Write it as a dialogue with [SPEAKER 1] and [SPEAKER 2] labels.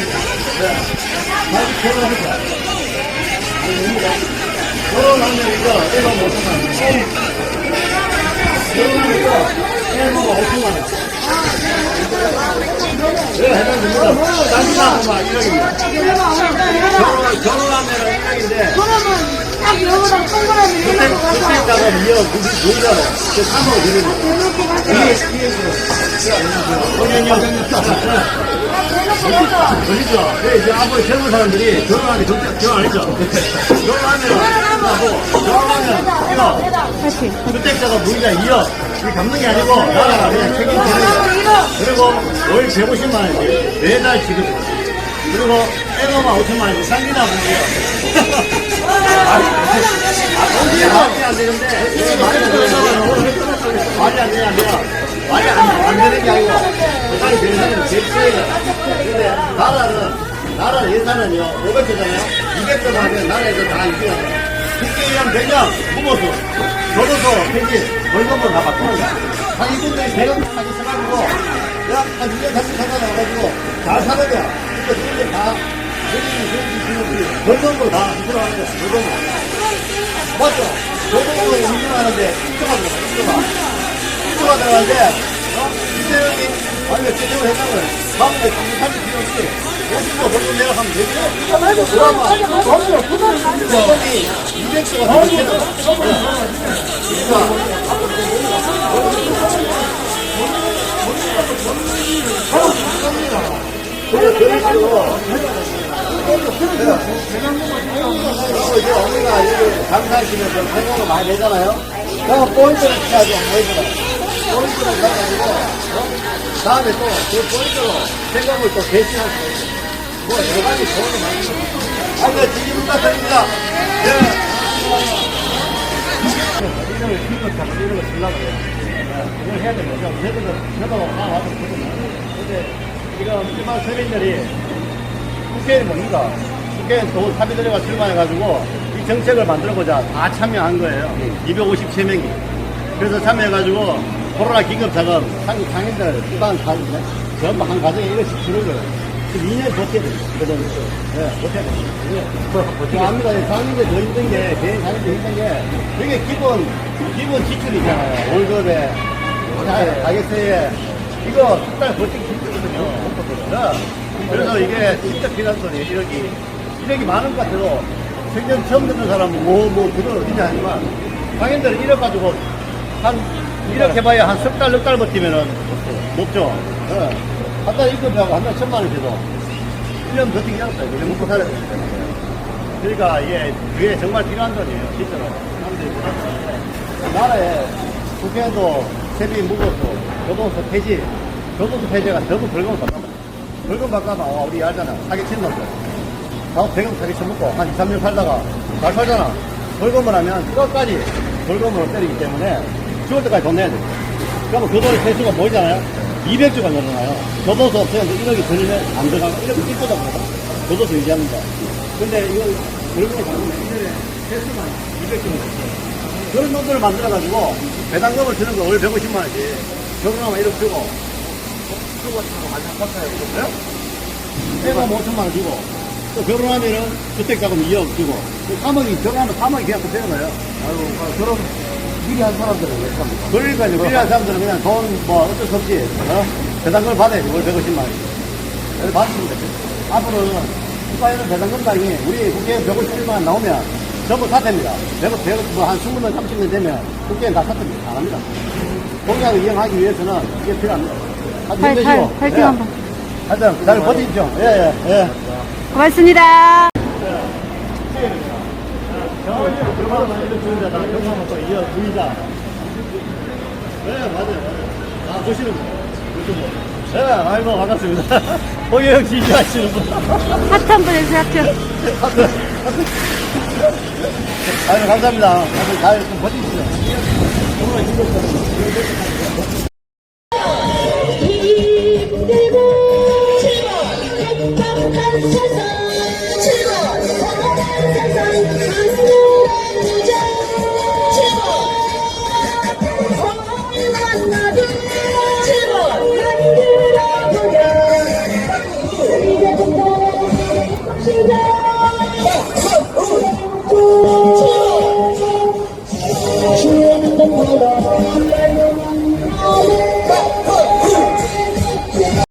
[SPEAKER 1] 다시 결혼하자. 결혼하면서 애가 못 하나. 결혼하면서 애가 5천만 원. 네, 해당됩니다. 딴짓하고 막 1억입니다. 결혼, 결혼하면 1억인데,
[SPEAKER 2] 그러면 딱 여기다 동그라미
[SPEAKER 1] 그때,
[SPEAKER 2] 해놓고 가서
[SPEAKER 1] 그때다가 2억, 그게 보이잖아. 그 3억 드리는 거.
[SPEAKER 2] 대놓고 가서
[SPEAKER 1] 이게, 이게, 본인이요.
[SPEAKER 2] 대놓고
[SPEAKER 1] 걸리죠. 그래, 이제 앞으로 젊은 사람들이 결혼하기 전에 결혼 안 했죠. 결혼하면, 하고, 결혼하면, 이거, 주택자가 무이자 2억. 이게 갚는 게 아니고, 나라가 그냥 책임지는 거야. 그리고 월 150만 원씩 매달 지급. 그리고 애가만 5천만 원씩 상기나 보고요. 말이 안 되는데, 말이 안 되는데, 말이 안 되냐 면, 말이 안, 안 되는 게 아니고, 사람은 제일 세요. 근데 나라는, 나라 예산은요, 500조잖아요? 200조 하면 나라에서 다 돼. 국회의원 100명, 후보수, 교도소, 폐지, 월급으로 다 바꾸는 거야. 한 이분들이 대형 하기 써가지고, 야, 한 1년 30천 원 나가지고, 잘 사는 거야. 이거 지금 다, 월급으로 다 들어가는 거야, 월급으로. 맞죠? 월급으로 운영하는데, 입주가 들어가, 입주가. 입주가 들어가는데, 어? 이재명이, 아니, 왜 제대로 했다고요? 마음에 감사할 필요 없이, 50도 월급 내려가면 되지. 200조가 더 되잖아. 그래, 그런 식으로. 그리고 이제 어머니가 여기 장사하시면서 생각을 많이 내잖아요. 그럼 포인트를 안 보이더라. 포인트를 쳐가지고, 어? 다음에 또 그 포인트로 생각을 또 개시할 수 있어요. 뭐, 여러 가지 도움이 많이 있어요. 아니, 지금 부탁드립니다. 예. 이름을 기껏 잡고 이런 걸 쓰려고 해요. 이걸 해야 되는 거죠. 저도, 저도 다 와서 그거든요. 근데 지금 일반 서민들이 국회의원 뭡니까? 국회의원 또 사비들이가 출마해가지고 이 정책을 만들어보자 다 참여한 거예요. 253명이. 그래서 참여해가지고 코로나 기금자금 한국 상인들 수당 다 전부 한 가정에 1원씩 주는 거예요. 지금 2년 버텨야 돼요. 그래도 네, 버텨야 돼요. 버텨갑니다. 상인들 더 힘든 게, 개인 상인들 힘든 게, 이게 기본, 기본 지출이잖아요. 월급에, 자- 가게세에. 이거 한달 버티기 힘들거든요. 네. 그래서 이게 진짜 비난소리 1억이 1억이 많은 것 같아도 생전 처음 듣는 사람은 뭐, 뭐, 그건 어디냐 하지만 상인들은 1억 가지고 한 1억 해봐야 한 석 달, 넉 달 버티면은 높죠. 예. 한 달에 입금하고 한 달에 천만 원 줘도 1년 버티기 어렵다. 이거 먹고 살아야 때문에. 그러니까 이게, 그게 정말 필요한 돈이에요. 실제로. 사람들이 몰랐는데. 나라에 국회의원도 세비 무겁고 교도소 폐지, 교도소 폐지가 너무 벌금을 받는다. 벌금 어, 우리 알잖아. 사기 치는 놈들. 다음 배금 사기 쳐먹고 한 2, 3년 살다가 잘 살잖아. 벌금을 하면 끝까지 벌금으로 때리기 때문에 죽을 때까지 돈 내야 돼. 그러면 교도소 폐수가 뭐잖아요? 200조가 늘어나요. 교도소 없으면 1억이 들면 안 들어가고 1억이 찔거다 보니까 교도소 유지합니다. 근데 이거 벌금을 받으면 1년에 폐수만 200조가 됐어요. 그런 놈들을 만들어가지고 배당금을 주는 거월 150만 원씩 결혼하면 1억 주고 주고 주고 가장 컸어요. 그래요? 애가 5천만 원 주고 또 결혼하면은 주택자금 2억 주고 3억이 결혼하면 3억이 그냥 되는 거예요.
[SPEAKER 3] 아이고, 그럼 미리 한 사람들은 왜 합니까?
[SPEAKER 1] 그러니까 이제 필요한 사람들은 그냥 돈 뭐 어쩔 수 없이 어? 배당금을 받아야지 월 150만 원씩. 그래서 받으면 되죠. 앞으로는 국가에는 배당금 당이 우리 국회의원 150만 원 나오면 전부 사퇴입니다. 100, 100, 뭐한 20년, 30년 되면 국회의원 다 사퇴입니다. 안 합니다. 공약을 이행하기 위해서는 이게 필요합니다. 하여튼
[SPEAKER 2] 팔,
[SPEAKER 1] 힘내시고.
[SPEAKER 2] 팔, 파이팅
[SPEAKER 1] 예.
[SPEAKER 2] 한번.
[SPEAKER 1] 하여튼 잘 버티십시오. 예, 예, 예.
[SPEAKER 2] 고맙습니다.
[SPEAKER 1] 네, 맞아요, 맞아요. 아, 보시는 분. 유튜브. 네, 아이고, 반갑습니다. 홍혜영 지지하시는 분.
[SPEAKER 2] 하트 한번 해주세요, 하트.
[SPEAKER 1] 아유, 감사합니다. 다들 잘좀 버티시죠. 정말 힘들었어요.